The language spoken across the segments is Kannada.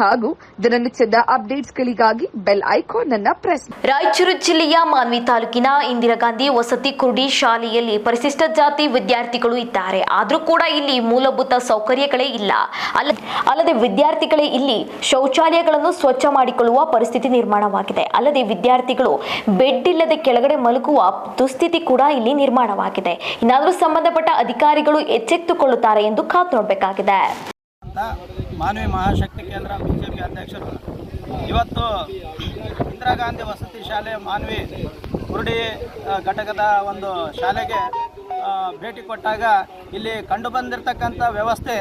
ಹಾಗೂ ದಿನನಿತ್ಯದ ಅಪ್ಡೇಟ್ಸ್ಗಳಿಗಾಗಿ ಬೆಲ್ ಐಕಾನ್ ಅನ್ನ ಪ್ರೆಸ್ ರಾಯಚೂರು ಜಿಲ್ಲೆಯ ಮಾನ್ವಿ ತಾಲೂಕಿನ ಇಂದಿರಾ ಗಾಂಧಿ ವಸತಿ ಕುರುಡಿ ಶಾಲೆಯಲ್ಲಿ ಪರಿಶಿಷ್ಟ ಜಾತಿ ವಿದ್ಯಾರ್ಥಿಗಳು ಇದ್ದಾರೆ. ಆದರೂ ಕೂಡ ಇಲ್ಲಿ ಮೂಲಭೂತ ಸೌಕರ್ಯಗಳೇ ಇಲ್ಲ. ಅಲ್ಲ ಅಲ್ಲದೆ ವಿದ್ಯಾರ್ಥಿಗಳೇ ಇಲ್ಲಿ ಶೌಚಾಲಯಗಳನ್ನು ಸ್ವಚ್ಛ ಮಾಡಿಕೊಳ್ಳುವ ಪರಿಸ್ಥಿತಿ ನಿರ್ಮಾಣವಾಗಿದೆ. ಅಲ್ಲದೆ ವಿದ್ಯಾರ್ಥಿಗಳು ಬೆಡ್ ಇಲ್ಲದೆ ಕೆಳಗಡೆ ಮಲಗುವ ದುಸ್ಥಿತಿ ಕೂಡ ಇಲ್ಲಿ ನಿರ್ಮಾಣವಾಗಿದೆ. ಇನ್ನಾದರೂ ಸಂಬಂಧಪಟ್ಟ ಅಧಿಕಾರಿಗಳು ಎಚ್ಚೆತ್ತುಕೊಳ್ಳುತ್ತಾರೆ ಎಂದು ಕಾದು ನೋಡಬೇಕಾಗಿದೆ ಮಾನವಿ ಮಹಾಶಕ್ತಿ ಕೇಂದ್ರ ಬಿ ಜೆ ಪಿ ಅಧ್ಯಕ್ಷರು. ಇವತ್ತು ಇಂದಿರಾ ಗಾಂಧಿ ವಸತಿ ಶಾಲೆ ಮಾನವಿ ಕುರುಡಿ ಘಟಕದ ಒಂದು ಶಾಲೆಗೆ ಭೇಟಿ ಕೊಟ್ಟಾಗ ಇಲ್ಲಿ ಕಂಡು ಬಂದಿರತಕ್ಕಂಥ ವ್ಯವಸ್ಥೆ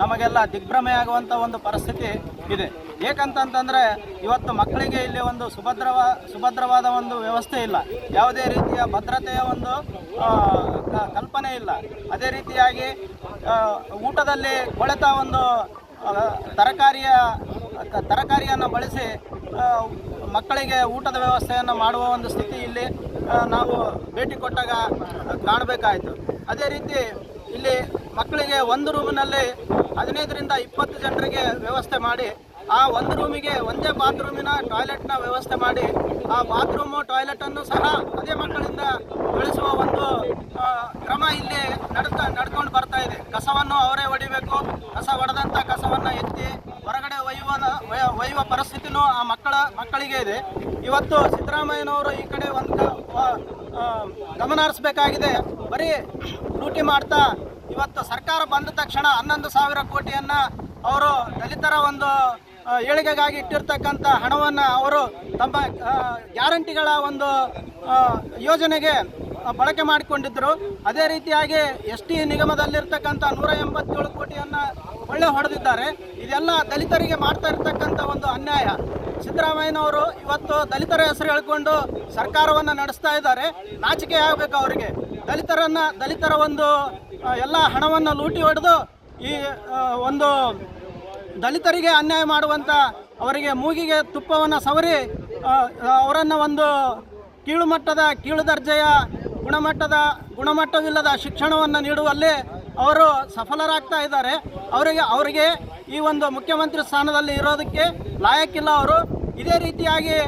ನಮಗೆಲ್ಲ ದಿಗ್ಭ್ರಮೆಯಾಗುವಂಥ ಒಂದು ಪರಿಸ್ಥಿತಿ ಇದೆ. ಏಕಂತಂತಂದರೆ ಇವತ್ತು ಮಕ್ಕಳಿಗೆ ಇಲ್ಲಿ ಒಂದು ಸುಭದ್ರವ, ಸುಭದ್ರವಾದ ಒಂದು ವ್ಯವಸ್ಥೆ ಇಲ್ಲ. ಯಾವುದೇ ರೀತಿಯ ಭದ್ರತೆಯ ಒಂದು ಕಲ್ಪನೆ ಇಲ್ಲ. ಅದೇ ರೀತಿಯಾಗಿ ಊಟದಲ್ಲಿ ಕೊಳೆತ ಒಂದು ತರಕಾರಿಯ ತರಕಾರಿಯನ್ನು ಬಳಸಿ ಮಕ್ಕಳಿಗೆ ಊಟದ ವ್ಯವಸ್ಥೆಯನ್ನು ಮಾಡುವ ಒಂದು ಸ್ಥಿತಿ ಇಲ್ಲಿ ನಾವು ಭೇಟಿ ಕೊಟ್ಟಾಗ ಕಾಣಬೇಕಾಯಿತು. ಅದೇ ರೀತಿ ಇಲ್ಲಿ ಮಕ್ಕಳಿಗೆ ಒಂದು ರೂಮಿನಲ್ಲಿ ಹದಿನೈದರಿಂದ ಇಪ್ಪತ್ತು ಜನರಿಗೆ ವ್ಯವಸ್ಥೆ ಮಾಡಿ, ಆ ಒಂದು ರೂಮಿಗೆ ಒಂದೇ ಬಾತ್ರೂಮಿನ ಟಾಯ್ಲೆಟ್ನ ವ್ಯವಸ್ಥೆ ಮಾಡಿ, ಆ ಬಾತ್ರೂಮು, ಟಾಯ್ಲೆಟನ್ನು ಸಹ ಅದೇ ಮಕ್ಕಳಿಂದ ಬಳಸುವ ಒಂದು ಕ್ರಮ ಇಲ್ಲಿ ನಡ್ಕ ನಡ್ಕೊಂಡು ಬರ್ತಾ ಇದೆ. ಕಸವನ್ನು ಅವರೇ ಹೊಡಿಬೇಕು ಕಸ ಹೊಡೆದಂಥ ಕಸವನ್ನು ಎತ್ತಿ ಹೊರಗಡೆ ಒಯ್ಯುವ ಒಯ್ಯ- ಒಯ್ಯುವ ಪರಿಸ್ಥಿತಿನೂ ಆ ಮಕ್ಕಳ, ಮಕ್ಕಳಿಗೆ ಇದೆ. ಇವತ್ತು ಸಿದ್ದರಾಮಯ್ಯನವರು ಈ ಕಡೆ ಒಂದು ಗಮನ ಹರಿಸ್ಬೇಕಾಗಿದೆ ಬರೀ ಲೂಟಿ ಮಾಡ್ತಾ ಇವತ್ತು ಸರ್ಕಾರ ಬಂದ ತಕ್ಷಣ ಹನ್ನೊಂದು ಸಾವಿರ ಕೋಟಿಯನ್ನು ಅವರು ದಲಿತರ ಒಂದು ಏಳಿಗೆಗಾಗಿ ಇಟ್ಟಿರ್ತಕ್ಕಂಥ ಹಣವನ್ನು ಅವರು ತಮ್ಮ ಗ್ಯಾರಂಟಿಗಳ ಒಂದು ಯೋಜನೆಗೆ ಬಳಕೆ ಮಾಡಿಕೊಂಡಿದ್ದರು ಅದೇ ರೀತಿಯಾಗಿ ಎಸ್ ಟಿ ನಿಗಮದಲ್ಲಿರ್ತಕ್ಕಂಥ ನೂರ ಎಂಬತ್ತೇಳು ಕೋಟಿಯನ್ನು ಒಳ್ಳೆ ಹೊಡೆದಿದ್ದಾರೆ. ಇದೆಲ್ಲ ದಲಿತರಿಗೆ ಮಾಡ್ತಾ ಇರ್ತಕ್ಕಂಥ ಒಂದು ಅನ್ಯಾಯ. ಸಿದ್ದರಾಮಯ್ಯನವರು ಇವತ್ತು ದಲಿತರ ಹೆಸರು ಹೇಳ್ಕೊಂಡು ಸರ್ಕಾರವನ್ನು ನಡೆಸ್ತಾ ಇದ್ದಾರೆ. ನಾಚಿಕೆ ಆಗಬೇಕು ಅವರಿಗೆ. ದಲಿತರನ್ನ, ದಲಿತರ ಒಂದು ಎಲ್ಲ ಹಣವನ್ನು ಲೂಟಿ ಹೊಡೆದು ಈ ಒಂದು ದಲಿತರಿಗೆ ಅನ್ಯಾಯ ಮಾಡುವಂಥ ಅವರಿಗೆ ಮೂಗಿಗೆ ತುಪ್ಪವನ್ನು ಸವರಿ ಅವರನ್ನು ಒಂದು ಕೀಳುಮಟ್ಟದ, ಕೀಳು ದರ್ಜೆಯ ಗುಣಮಟ್ಟದ ಗುಣಮಟ್ಟವಿಲ್ಲದ ಶಿಕ್ಷಣವನ್ನು ನೀಡುವಲ್ಲಿ ಅವರು ಸಫಲರಾಗ್ತಾ ಇದ್ದಾರೆ. ಅವರಿಗೆ ಅವರಿಗೆ ಈ ಒಂದು ಮುಖ್ಯಮಂತ್ರಿ ಸ್ಥಾನದಲ್ಲಿ ಇರೋದಕ್ಕೆ ಲಾಯಕ್ಕಿಲ್ಲ ಅವರು. ಇದೇ ರೀತಿಯಾಗಿ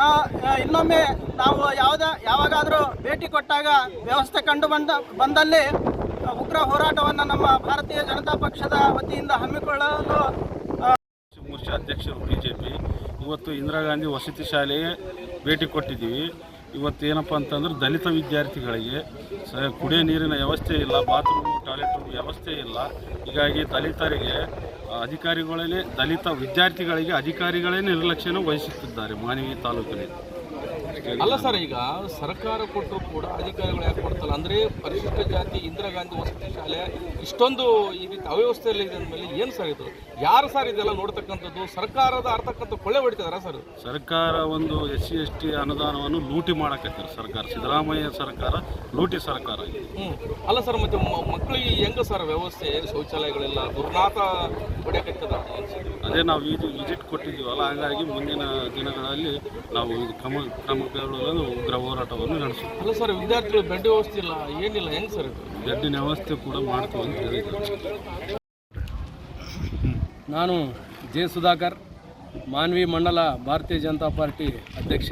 ನಾವು ಇನ್ನೊಮ್ಮೆ ನಾವು ಯಾವುದ, ಯಾವಾಗಾದರೂ ಭೇಟಿ ಕೊಟ್ಟಾಗ ವ್ಯವಸ್ಥೆ ಕಂಡು ಬಂದ, ಬಂದಲ್ಲಿ ಉಗ್ರ ಹೋರಾಟವನ್ನು ನಮ್ಮ ಭಾರತೀಯ ಜನತಾ ಪಕ್ಷದ ವತಿಯಿಂದ ಹಮ್ಮಿಕೊಳ್ಳಲು ಮೋರ್ಚಾ ಅಧ್ಯಕ್ಷರು ಬಿ ಇವತ್ತು ಇಂದಿರಾ ಗಾಂಧಿ ವಸತಿ ಶಾಲೆಗೆ ಭೇಟಿ ಕೊಟ್ಟಿದ್ದೀವಿ. ಇವತ್ತು ಏನಪ್ಪ ಅಂತಂದ್ರೆ ದಲಿತ ವಿದ್ಯಾರ್ಥಿಗಳಿಗೆ, ಸ, ಕುಡಿಯೋ ನೀರಿನ ವ್ಯವಸ್ಥೆ ಇಲ್ಲ, ಬಾತ್ರೂಮ್, ಟಾಯ್ಲೆಟ್ ವ್ಯವಸ್ಥೆ ಇಲ್ಲ. ಹೀಗಾಗಿ ದಲಿತರಿಗೆ ಅಧಿಕಾರಿಗಳೇ ದಲಿತ ವಿದ್ಯಾರ್ಥಿಗಳಿಗೆ ಅಧಿಕಾರಿಗಳೇ ನಿರ್ಲಕ್ಷ್ಯನ ವಹಿಸುತ್ತಿದ್ದಾರೆ ಮಾನವಿ ತಾಲೂಕಿನಲ್ಲಿ ಅಲ್ಲ ಸರ್ ಈಗ ಸರ್ಕಾರ ಕೊಟ್ಟರು ಕೂಡ ಅಧಿಕಾರಿಗಳು ಯಾಕೆ ಕೊಡ್ತಲ್ಲ? ಅಂದರೆ ಪರಿಶಿಷ್ಟ ಜಾತಿ ಇಂದಿರಾ ಗಾಂಧಿ ವಸತಿ ಶಾಲೆ ಇಷ್ಟೊಂದು ಈ ರೀತಿ ಅವ್ಯವಸ್ಥೆಯಲ್ಲಿ ಇದೆ ಅಂದಮೇಲೆ ಏನು ಸರ್ ಇದು? ಯಾರು ಸರ್ ಇದೆಲ್ಲ ನೋಡ್ತಕ್ಕಂಥದ್ದು? ಸರ್ಕಾರದ ಅರ್ಥಕ್ಕಂಥ ಕೊಳ್ಳೆ ಹೊಡಿತಿದಾರ ಸರ್? ಸರ್ಕಾರ ಒಂದು ಎಸ್ ಸಿ ಎಸ್ ಟಿ ಅನುದಾನವನ್ನು ಲೂಟಿ ಮಾಡಕತ್ತಾರೆ ಸರ್ಕಾರ ಸಿದ್ದರಾಮಯ್ಯ ಸರ್ಕಾರ ಲೂಟಿ ಸರ್ಕಾರ ಹ್ಞೂ ಹ್ಮ್. ಅಲ್ಲ ಸರ್ ಮತ್ತೆ ಮಕ್ಕಳಿಗೆ ಹೆಂಗ ಸರ್ ವ್ಯವಸ್ಥೆ ಶೌಚಾಲಯಗಳೆಲ್ಲ ದುರ್ನಾಥ ಹೊಡೆಯಕತ್ತದ ಅದೇ ನಾವು ವಿಸಿಟ್ ಕೊಟ್ಟಿದ್ದೀವಲ್ಲ ಹಾಗಾಗಿ ಮುಂದಿನ ದಿನಗಳಲ್ಲಿ ನಾವು ಕ್ರಮ ಕ್ರಮ ಕೈಗೊಳ್ಳಲು ಉಗ್ರ ಹೋರಾಟವನ್ನು ನಡೆಸುತ್ತೆ ಅಲ್ಲ ಸರ್ ವಿದ್ಯಾರ್ಥಿಗಳು ಬೆಡ್ ವ್ಯವಸ್ಥೆ ಇಲ್ಲ ಏನಿಲ್ಲ ಹೆಂಗ್ ಸರ್ ಇದು? ಬೆಡ್ಡಿನ ವ್ಯವಸ್ಥೆ ಕೂಡ ಮಾಡ್ತೀವಿ ಅಂತ ಹೇಳಿದ್ರು. ನಾನು ಜೆ ಸುಧಾಕರ್ ಮಾನ್ವಿ ಮಂಡಲ ಭಾರತೀಯ ಜನತಾ ಪಾರ್ಟಿ ಅಧ್ಯಕ್ಷ.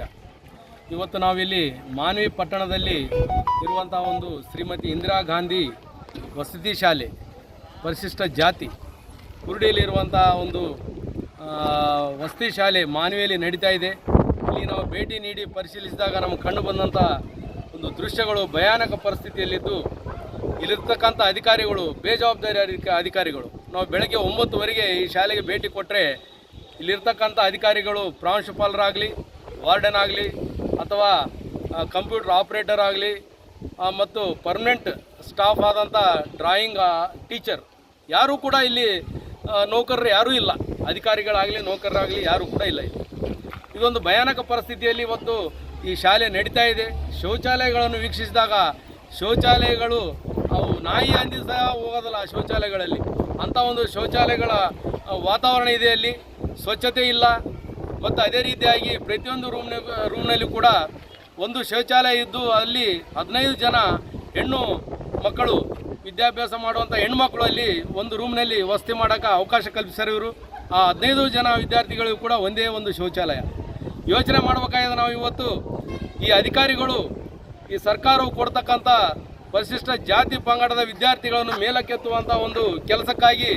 ಇವತ್ತು ನಾವಿಲ್ಲಿ ಮಾನ್ವಿ ಪಟ್ಟಣದಲ್ಲಿ ಇರುವಂಥ ಒಂದು ಶ್ರೀಮತಿ ಇಂದಿರಾ ಗಾಂಧಿ ವಸತಿ ಶಾಲೆ ಪರಿಶಿಷ್ಟ ಜಾತಿ. ಕುರುಡಿಯಲ್ಲಿರುವಂಥ ಒಂದು ವಸತಿ ಶಾಲೆ ಮಾನ್ವಿಯಲ್ಲಿ ನಡೀತಾ ಇದೆ. ಇಲ್ಲಿ ನಾವು ಭೇಟಿ ನೀಡಿ ಪರಿಶೀಲಿಸಿದಾಗ ನಮಗೆ ಕಂಡು ಬಂದಂಥ ಒಂದು ದೃಶ್ಯಗಳು ಭಯಾನಕ ಪರಿಸ್ಥಿತಿಯಲ್ಲಿದ್ದು, ಇಲ್ಲಿರ್ತಕ್ಕಂಥ ಅಧಿಕಾರಿಗಳು, ಬೇಜವಾಬ್ದಾರಿ ಅಧಿಕ- ಅಧಿಕಾರಿಗಳು. ನಾವು ಬೆಳಗ್ಗೆ ಒಂಬತ್ತುವರೆಗೆ ಈ ಶಾಲೆಗೆ ಭೇಟಿ ಕೊಟ್ಟರೆ ಇಲ್ಲಿರ್ತಕ್ಕಂಥ ಅಧಿಕಾರಿಗಳು, ಪ್ರಾಂಶುಪಾಲರಾಗಲಿ, ವಾರ್ಡನ್ ಆಗಲಿ, ಅಥವಾ ಕಂಪ್ಯೂಟರ್ ಆಪ್ರೇಟರ್ ಆಗಲಿ ಮತ್ತು ಪರ್ಮನೆಂಟ್ ಸ್ಟಾಫ್ ಆದಂಥ ಡ್ರಾಯಿಂಗ್ ಟೀಚರ್, ಯಾರೂ ಕೂಡ ಇಲ್ಲಿ ನೌಕರರು ಯಾರೂ ಇಲ್ಲ. ಅಧಿಕಾರಿಗಳಾಗಲಿ, ನೌಕರರಾಗಲಿ ಯಾರೂ ಕೂಡ ಇಲ್ಲ ಇಲ್ಲಿ. ಇದೊಂದು ಭಯಾನಕ ಪರಿಸ್ಥಿತಿಯಲ್ಲಿ ಇವತ್ತು ಈ ಶಾಲೆ ನಡೀತಾ ಇದೆ. ಶೌಚಾಲಯಗಳನ್ನು ವೀಕ್ಷಿಸಿದಾಗ ಶೌಚಾಲಯಗಳು, ಅವು ನಾಯಿ ಅಂದಿ ಸಹ ಹೋಗೋದಲ್ಲ ಶೌಚಾಲಯಗಳಲ್ಲಿ. ಅಂಥ ಒಂದು ಶೌಚಾಲಯಗಳ ವಾತಾವರಣ ಇದೆ ಅಲ್ಲಿ. ಸ್ವಚ್ಛತೆ ಇಲ್ಲ. ಮತ್ತು ಅದೇ ರೀತಿಯಾಗಿ ಪ್ರತಿಯೊಂದು ರೂಮ್ನ ರೂಮ್ನಲ್ಲಿ ಕೂಡ ಒಂದು ಶೌಚಾಲಯ ಇದ್ದು ಅಲ್ಲಿ ಹದಿನೈದು ಜನ ಹೆಣ್ಣು ಮಕ್ಕಳು ವಿದ್ಯಾಭ್ಯಾಸ ಮಾಡುವಂಥ ಹೆಣ್ಮಕ್ಳು ಅಲ್ಲಿ ಒಂದು ರೂಮ್ನಲ್ಲಿ ವಸತಿ ಮಾಡೋಕ್ಕೆ ಅವಕಾಶ ಕಲ್ಪಿಸ್ಯಾರ ಇವರು. ಆ ಹದಿನೈದು ಜನ ವಿದ್ಯಾರ್ಥಿಗಳಿಗೂ ಕೂಡ ಒಂದೇ ಒಂದು ಶೌಚಾಲಯ. ಯೋಚನೆ ಮಾಡಬೇಕಾಗಿದೆ ನಾವು ಇವತ್ತು. ಈ ಅಧಿಕಾರಿಗಳು, ಈ ಸರ್ಕಾರವು ಕೊಡ್ತಕ್ಕಂಥ ಪರಿಶಿಷ್ಟ ಜಾತಿ ಪಂಗಡದ ವಿದ್ಯಾರ್ಥಿಗಳನ್ನು ಮೇಲಕ್ಕೆತ್ತುವಂಥ ಒಂದು ಕೆಲಸಕ್ಕಾಗಿ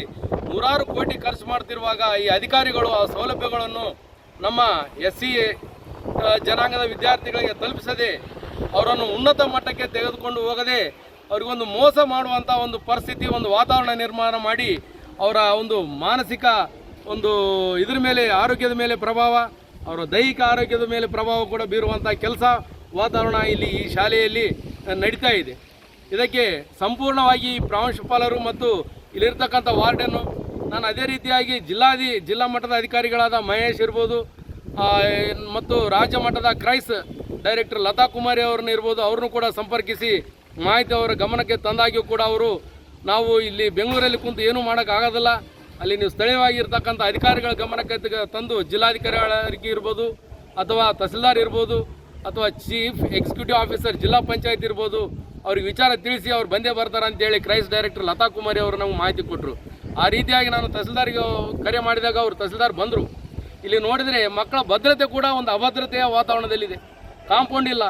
ನೂರಾರು ಕೋಟಿ ಖರ್ಚು ಮಾಡ್ತಿರುವಾಗ ಈ ಅಧಿಕಾರಿಗಳು ಆ ಸೌಲಭ್ಯಗಳನ್ನು ನಮ್ಮ ಎಸ್ ಸಿ ಜನಾಂಗದ ವಿದ್ಯಾರ್ಥಿಗಳಿಗೆ ತಲುಪಿಸದೆ ಅವರನ್ನು ಉನ್ನತ ಮಟ್ಟಕ್ಕೆ ತೆಗೆದುಕೊಂಡು ಹೋಗದೆ ಅವರಿಗೊಂದು ಮೋಸ ಮಾಡುವಂಥ ಒಂದು ಪರಿಸ್ಥಿತಿ, ಒಂದು ವಾತಾವರಣ ನಿರ್ಮಾಣ ಮಾಡಿ ಅವರ ಒಂದು ಮಾನಸಿಕ ಒಂದು ಇದ್ರ ಮೇಲೆ, ಆರೋಗ್ಯದ ಮೇಲೆ ಪ್ರಭಾವ ಅವರ ದೈಹಿಕ ಆರೋಗ್ಯದ ಮೇಲೆ ಪ್ರಭಾವ ಕೂಡ ಬೀರುವಂಥ ಕೆಲಸ ವಾತಾವರಣ ಇಲ್ಲಿ ಈ ಶಾಲೆಯಲ್ಲಿ ನಡೀತಾ ಇದೆ. ಇದಕ್ಕೆ ಸಂಪೂರ್ಣವಾಗಿ ಪ್ರಾಂಶುಪಾಲರು ಮತ್ತು ಇಲ್ಲಿರ್ತಕ್ಕಂಥ ವಾರ್ಡನ್ನು ನಾನು ಅದೇ ರೀತಿಯಾಗಿ ಜಿಲ್ಲಾಧಿ ಜಿಲ್ಲಾ ಮಟ್ಟದ ಅಧಿಕಾರಿಗಳಾದ ಮಹೇಶ್ ಇರ್ಬೋದು ಮತ್ತು ರಾಜ್ಯ ಮಟ್ಟದ ಕ್ರೈಸ್ ಡೈರೆಕ್ಟರ್ ಲತಾ ಕುಮಾರಿ ಅವ್ರನ್ನ ಇರ್ಬೋದು, ಅವ್ರನ್ನೂ ಕೂಡ ಸಂಪರ್ಕಿಸಿ ಮಾಹಿತಿ ಅವರ ಗಮನಕ್ಕೆ ತಂದಾಗಿಯೂ ಕೂಡ ಅವರು ನಾವು ಇಲ್ಲಿ ಬೆಂಗಳೂರಲ್ಲಿ ಕುಂತು ಏನೂ ಮಾಡೋಕ್ಕಾಗೋದಿಲ್ಲ. ಅಲ್ಲಿ ನೀವು ಸ್ಥಳೀಯವಾಗಿರ್ತಕ್ಕಂಥ ಅಧಿಕಾರಿಗಳ ಗಮನಕ್ಕೆ ತಂದು ಜಿಲ್ಲಾಧಿಕಾರಿಗಳಿಗೆ ಇರ್ಬೋದು ಅಥವಾ ತಹಸೀಲ್ದಾರ್ ಇರ್ಬೋದು ಅಥವಾ ಚೀಫ್ ಎಕ್ಸಿಕ್ಯೂಟಿವ್ ಆಫೀಸರ್ ಜಿಲ್ಲಾ ಪಂಚಾಯತ್ ಇರ್ಬೋದು, ಅವ್ರಿಗೆ ವಿಚಾರ ತಿಳಿಸಿ ಅವ್ರು ಬಂದೇ ಬರ್ತಾರೆ ಅಂತೇಳಿ ಕ್ರೈಸ್ ಡೈರೆಕ್ಟರ್ ಲತಾ ಕುಮಾರಿ ಅವರು ನಮ್ಗೆ ಮಾಹಿತಿ ಕೊಟ್ಟರು ಆ ರೀತಿಯಾಗಿ ನಾನು ತಹಸೀಲ್ದಾರ್ಗೆ ಕರೆ ಮಾಡಿದಾಗ ಅವರು ತಹಸೀಲ್ದಾರ್ ಬಂದರು. ಇಲ್ಲಿ ನೋಡಿದರೆ ಮಕ್ಕಳ ಭದ್ರತೆ ಕೂಡ ಒಂದು ಅಭದ್ರತೆಯ ವಾತಾವರಣದಲ್ಲಿದೆ. ಕಾಂಪೌಂಡ್ ಇಲ್ಲ.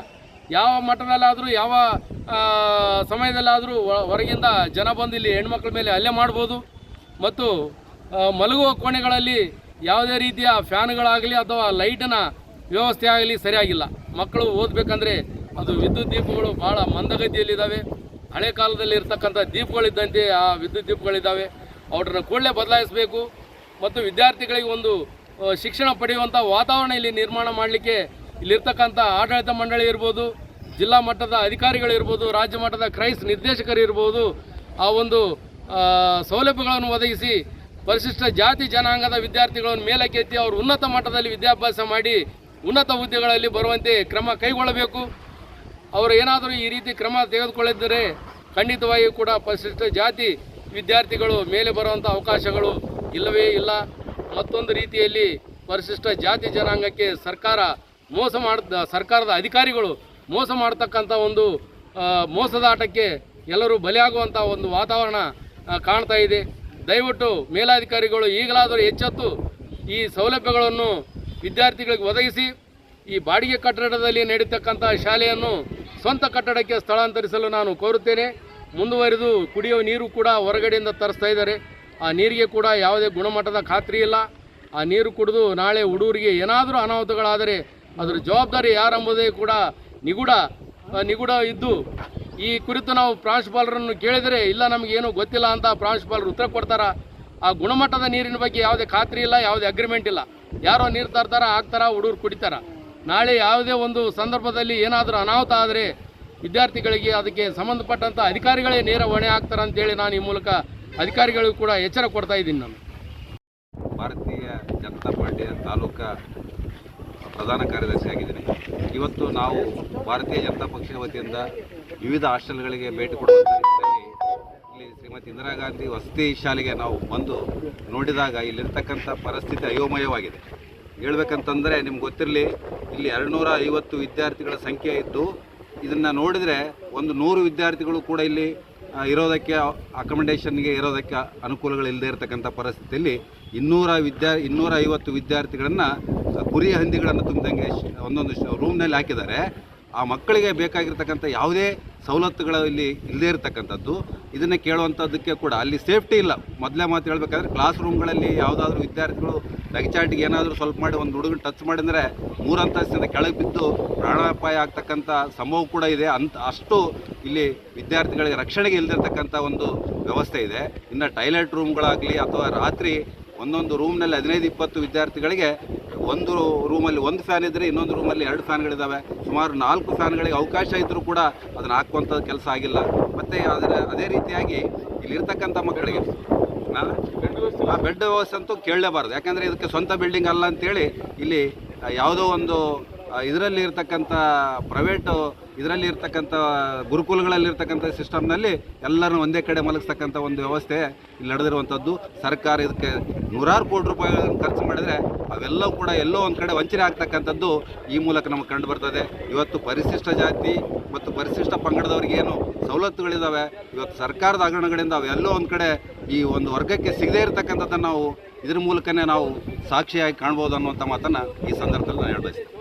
ಯಾವ ಮಟ್ಟದಲ್ಲಾದರೂ ಯಾವ ಸಮಯದಲ್ಲಾದರೂ ಹೊರಗಿಂದ ಜನ ಬಂದು ಇಲ್ಲಿ ಹೆಣ್ಮಕ್ಳ ಮೇಲೆ ಹಲ್ಲೆ ಮಾಡ್ಬೋದು. ಮತ್ತು ಮಲಗುವ ಕೋಣೆಗಳಲ್ಲಿ ಯಾವುದೇ ರೀತಿಯ ಫ್ಯಾನ್ಗಳಾಗಲಿ ಅಥವಾ ಲೈಟಿನ ವ್ಯವಸ್ಥೆ ಆಗಲಿ ಸರಿಯಾಗಿಲ್ಲ. ಮಕ್ಕಳು ಓದಬೇಕಂದ್ರೆ ಅದು ವಿದ್ಯುತ್ ದೀಪಗಳು ಭಾಳ ಮಂದಗತಿಯಲ್ಲಿದ್ದಾವೆ. ಹಳೆ ಕಾಲದಲ್ಲಿ ಇರ್ತಕ್ಕಂಥ ದೀಪಗಳಿದ್ದಂತೆ ಆ ವಿದ್ಯುತ್ ದೀಪಗಳಿದ್ದಾವೆ. ಅವ್ರನ್ನ ಕೂಡಲೇ ಬದಲಾಯಿಸಬೇಕು. ಮತ್ತು ವಿದ್ಯಾರ್ಥಿಗಳಿಗೆ ಒಂದು ಶಿಕ್ಷಣ ಪಡೆಯುವಂಥ ವಾತಾವರಣ ಇಲ್ಲಿ ನಿರ್ಮಾಣ ಮಾಡಲಿಕ್ಕೆ ಇಲ್ಲಿರ್ತಕ್ಕಂಥ ಆಡಳಿತ ಮಂಡಳಿ ಇರ್ಬೋದು, ಜಿಲ್ಲಾ ಮಟ್ಟದ ಅಧಿಕಾರಿಗಳಿರ್ಬೋದು ರಾಜ್ಯ ಮಟ್ಟದ ಕ್ರೈಸ್ ನಿರ್ದೇಶಕರು ಇರ್ಬೋದು, ಆ ಒಂದು ಸೌಲಭ್ಯಗಳನ್ನು ಒದಗಿಸಿ ಪರಿಶಿಷ್ಟ ಜಾತಿ ಜನಾಂಗದ ವಿದ್ಯಾರ್ಥಿಗಳನ್ನು ಮೇಲಕ್ಕೆತ್ತಿ ಅವರು ಉನ್ನತ ಮಟ್ಟದಲ್ಲಿ ವಿದ್ಯಾಭ್ಯಾಸ ಮಾಡಿ ಉನ್ನತ ಹುದ್ದೆಗಳಲ್ಲಿ ಬರುವಂತೆ ಕ್ರಮ ಕೈಗೊಳ್ಳಬೇಕು. ಅವರು ಏನಾದರೂ ಈ ರೀತಿ ಕ್ರಮ ತೆಗೆದುಕೊಳ್ಳಿದ್ದರೆ ಖಂಡಿತವಾಗಿಯೂ ಕೂಡ ಪರಿಶಿಷ್ಟ ಜಾತಿ ವಿದ್ಯಾರ್ಥಿಗಳು ಮೇಲೆ ಬರುವಂಥ ಅವಕಾಶಗಳು ಇಲ್ಲವೇ ಇಲ್ಲ. ಮತ್ತೊಂದು ರೀತಿಯಲ್ಲಿ ಪರಿಶಿಷ್ಟ ಜಾತಿ ಜನಾಂಗಕ್ಕೆ ಸರ್ಕಾರ ಮೋಸ ಮಾಡ, ಸರ್ಕಾರದ ಅಧಿಕಾರಿಗಳು ಮೋಸ ಮಾಡತಕ್ಕಂಥ ಒಂದು ಮೋಸದಾಟಕ್ಕೆ ಎಲ್ಲರೂ ಬಲಿಯಾಗುವಂಥ ಒಂದು ವಾತಾವರಣ ಕಾಣ್ತಾ ಇದೆ. ದಯವಿಟ್ಟು ಮೇಲಾಧಿಕಾರಿಗಳು ಈಗಲಾದರೂ ಎಚ್ಚೆತ್ತು ಈ ಸೌಲಭ್ಯಗಳನ್ನು ವಿದ್ಯಾರ್ಥಿಗಳಿಗೆ ಒದಗಿಸಿ, ಈ ಬಾಡಿಗೆ ಕಟ್ಟಡದಲ್ಲಿ ನಡೀತಕ್ಕಂಥ ಶಾಲೆಯನ್ನು ಸ್ವಂತ ಕಟ್ಟಡಕ್ಕೆ ಸ್ಥಳಾಂತರಿಸಲು ನಾನು ಕೋರುತ್ತೇನೆ. ಮುಂದುವರಿದು ಕುಡಿಯುವ ನೀರು ಕೂಡ ಹೊರಗಡೆಯಿಂದ ತರಿಸ್ತಾ ಇದ್ದಾರೆ. ಆ ನೀರಿಗೆ ಕೂಡ ಯಾವುದೇ ಗುಣಮಟ್ಟದ ಖಾತ್ರಿ ಇಲ್ಲ. ಆ ನೀರು ಕುಡಿದು ನಾಳೆ ಹುಡುಗರಿಗೆ ಏನಾದರೂ ಅನಾಹುತಗಳಾದರೆ, ಅದರ ಜವಾಬ್ದಾರಿ ಯಾರೆಂಬುದೇ ಕೂಡ ನಿಗೂಢ ನಿಗೂಢ ಇದ್ದು ಈ ಕುರಿತು ನಾವು ಪ್ರಾಂಶುಪಾಲರನ್ನು ಕೇಳಿದರೆ, ಇಲ್ಲ, ನಮಗೇನು ಗೊತ್ತಿಲ್ಲ ಅಂತ ಪ್ರಾಂಶುಪಾಲರು ಉತ್ತರ ಕೊಡ್ತಾರ. ಆ ಗುಣಮಟ್ಟದ ನೀರಿನ ಬಗ್ಗೆ ಯಾವುದೇ ಖಾತ್ರಿ ಇಲ್ಲ, ಯಾವುದೇ ಅಗ್ರಿಮೆಂಟ್ ಇಲ್ಲ. ಯಾರೋ ನೀರು ತರ್ತಾರ, ಹಾಕ್ತಾರ, ಹುಡುಗರು ಕುಡಿತಾರ. ನಾಳೆ ಯಾವುದೇ ಒಂದು ಸಂದರ್ಭದಲ್ಲಿ ಏನಾದರೂ ಅನಾಹುತ ಆದರೆ ವಿದ್ಯಾರ್ಥಿಗಳಿಗೆ ಅದಕ್ಕೆ ಸಂಬಂಧಪಟ್ಟಂಥ ಅಧಿಕಾರಿಗಳೇ ನೇರ ಹೊಣೆ ಆಗ್ತಾರೆ ಅಂತೇಳಿ ನಾನು ಈ ಮೂಲಕ ಅಧಿಕಾರಿಗಳಿಗೂ ಕೂಡ ಎಚ್ಚರ ಕೊಡ್ತಾ ಇದ್ದೀನಿ ನಾನು. ಭಾರತೀಯ ಜನತಾ ಪಾರ್ಟಿಯ ತಾಲೂಕಾ ಪ್ರಧಾನ ಕಾರ್ಯದರ್ಶಿ ಆಗಿದ್ದೀನಿ. ಇವತ್ತು ನಾವು ಭಾರತೀಯ ಜನತಾ ಪಕ್ಷದ ವತಿಯಿಂದ ವಿವಿಧ ಹಾಸ್ಟೆಲ್ಗಳಿಗೆ ಭೇಟಿ ಕೊಡುವಂಥ ಇಲ್ಲಿ ಶ್ರೀಮತಿ ಇಂದಿರಾ ಗಾಂಧಿ ವಸತಿ ಶಾಲೆಗೆ ನಾವು ಬಂದು ನೋಡಿದಾಗ ಇಲ್ಲಿರ್ತಕ್ಕಂಥ ಪರಿಸ್ಥಿತಿ ಅಯೋಮಯವಾಗಿದೆ. ಹೇಳ್ಬೇಕಂತಂದರೆ ನಿಮ್ಗೆ ಗೊತ್ತಿರಲಿ, ಇಲ್ಲಿ ಎರಡುನೂರ ಐವತ್ತು ವಿದ್ಯಾರ್ಥಿಗಳ ಸಂಖ್ಯೆ ಇದ್ದು, ಇದನ್ನು ನೋಡಿದರೆ ಒಂದು ನೂರು ವಿದ್ಯಾರ್ಥಿಗಳು ಕೂಡ ಇಲ್ಲಿ ಇರೋದಕ್ಕೆ ಅಕಮಡೇಷನ್ಗೆ ಇರೋದಕ್ಕೆ ಅನುಕೂಲಗಳು ಇಲ್ಲದೆ ಇರತಕ್ಕಂಥ ಪರಿಸ್ಥಿತಿಯಲ್ಲಿ ಇನ್ನೂರ ವಿದ್ಯಾ ಇನ್ನೂರ ಐವತ್ತು ವಿದ್ಯಾರ್ಥಿಗಳನ್ನು ಕುರಿ ಹಂದಿಗಳನ್ನು ತುಂಬಿದಂಗೆ ಒಂದೊಂದು ರೂಮ್ನಲ್ಲಿ ಹಾಕಿದ್ದಾರೆ. ಆ ಮಕ್ಕಳಿಗೆ ಬೇಕಾಗಿರ್ತಕ್ಕಂಥ ಯಾವುದೇ ಸವಲತ್ತುಗಳು ಇಲ್ಲಿ ಇಲ್ಲದೇ ಇರತಕ್ಕಂಥದ್ದು. ಇದನ್ನು ಕೇಳುವಂಥದ್ದಕ್ಕೆ ಕೂಡ ಅಲ್ಲಿ ಸೇಫ್ಟಿ ಇಲ್ಲ. ಮೊದಲೇ ಮಾತು ಹೇಳಬೇಕಾದ್ರೆ ಕ್ಲಾಸ್ ರೂಮ್ಗಳಲ್ಲಿ ಯಾವುದಾದ್ರೂ ವಿದ್ಯಾರ್ಥಿಗಳು ಲಗಚಾಟಿಗೆ ಏನಾದರೂ ಸ್ವಲ್ಪ ಮಾಡಿ ಒಂದು ಹುಡುಗನ ಟಚ್ ಮಾಡಿದರೆ ಮೂರಂತಸ್ತಿಂದ ಕೆಳಗೆ ಬಿದ್ದು ಪ್ರಾಣಾಪಾಯ ಆಗ್ತಕ್ಕಂಥ ಸಂಭವ ಕೂಡ ಇದೆ. ಅಂತ ಅಷ್ಟು ಇಲ್ಲಿ ವಿದ್ಯಾರ್ಥಿಗಳಿಗೆ ರಕ್ಷಣೆಗೆ ಇಲ್ಲದಿರ್ತಕ್ಕಂಥ ಒಂದು ವ್ಯವಸ್ಥೆ ಇದೆ. ಇನ್ನು ಟಾಯ್ಲೆಟ್ ರೂಮ್ಗಳಾಗಲಿ ಅಥವಾ ರಾತ್ರಿ ಒಂದೊಂದು ರೂಮ್ನಲ್ಲಿ ಹದಿನೈದು, ಇಪ್ಪತ್ತು ವಿದ್ಯಾರ್ಥಿಗಳಿಗೆ ಒಂದು ರೂಮಲ್ಲಿ ಒಂದು ಫ್ಯಾನ್ ಇದ್ದರೆ ಇನ್ನೊಂದು ರೂಮಲ್ಲಿ ಎರಡು ಫ್ಯಾನ್ಗಳಿದ್ದಾವೆ ಸುಮಾರು ನಾಲ್ಕು ಫ್ಯಾನ್ಗಳಿಗೆ ಅವಕಾಶ ಇದ್ದರೂ ಕೂಡ ಅದನ್ನು ಹಾಕುವಂಥ ಕೆಲಸ ಆಗಿಲ್ಲ. ಮತ್ತು ಅದರ, ಅದೇ ರೀತಿಯಾಗಿ ಇಲ್ಲಿರ್ತಕ್ಕಂಥ ಮಕ್ಕಳಿಗೆ ಆ ಬೆಡ್ ವ್ಯವಸ್ಥೆ ಅಂತೂ ಕೇಳಲೇಬಾರ್ದು. ಯಾಕಂದರೆ ಇದಕ್ಕೆ ಸ್ವಂತ ಬಿಲ್ಡಿಂಗ್ ಅಲ್ಲ ಅಂತೇಳಿ ಇಲ್ಲಿ ಯಾವುದೋ ಒಂದು ಇದರಲ್ಲಿ ಇರ್ತಕ್ಕಂಥ ಪ್ರೈವೇಟು ಇದರಲ್ಲಿ ಇರ್ತಕ್ಕಂಥ ಗುರುಕುಲಗಳಲ್ಲಿ ಇರ್ತಕ್ಕಂಥ ಸಿಸ್ಟಮ್ನಲ್ಲಿ ಎಲ್ಲರನ್ನು ಒಂದೇ ಕಡೆ ಮಲಗಿಸ್ತಕ್ಕಂಥ ಒಂದು ವ್ಯವಸ್ಥೆ ಇಲ್ಲಿ ನಡೆದಿರುವಂಥದ್ದು. ಸರ್ಕಾರ ಇದಕ್ಕೆ ನೂರಾರು ಕೋಟಿ ರೂಪಾಯಿಗಳನ್ನು ಖರ್ಚು ಮಾಡಿದರೆ ಅವೆಲ್ಲವೂ ಕೂಡ ಎಲ್ಲೋ ಒಂದು ಕಡೆ ವಂಚನೆ ಆಗ್ತಕ್ಕಂಥದ್ದು ಈ ಮೂಲಕ ನಮಗೆ ಕಂಡು ಬರ್ತದೆ. ಇವತ್ತು ಪರಿಶಿಷ್ಟ ಜಾತಿ ಮತ್ತು ಪರಿಶಿಷ್ಟ ಪಂಗಡದವರಿಗೆ ಏನು ಸವಲತ್ತುಗಳಿದ್ದಾವೆ ಇವತ್ತು ಸರ್ಕಾರದ ಹಗರಣಗಳಿಂದ ಅವೆಲ್ಲೋ ಒಂದು ಕಡೆ ಈ ಒಂದು ವರ್ಗಕ್ಕೆ ಸಿಗದೇ ಇರತಕ್ಕಂಥದ್ದನ್ನು ನಾವು ಇದ್ರ ಮೂಲಕನೇ ನಾವು ಸಾಕ್ಷಿಯಾಗಿ ಕಾಣ್ಬೋದು ಅನ್ನುವಂಥ ಮಾತನ್ನು ಈ ಸಂದರ್ಭದಲ್ಲಿ ನಾನು ಹೇಳಬಯಸ್ತೇನೆ.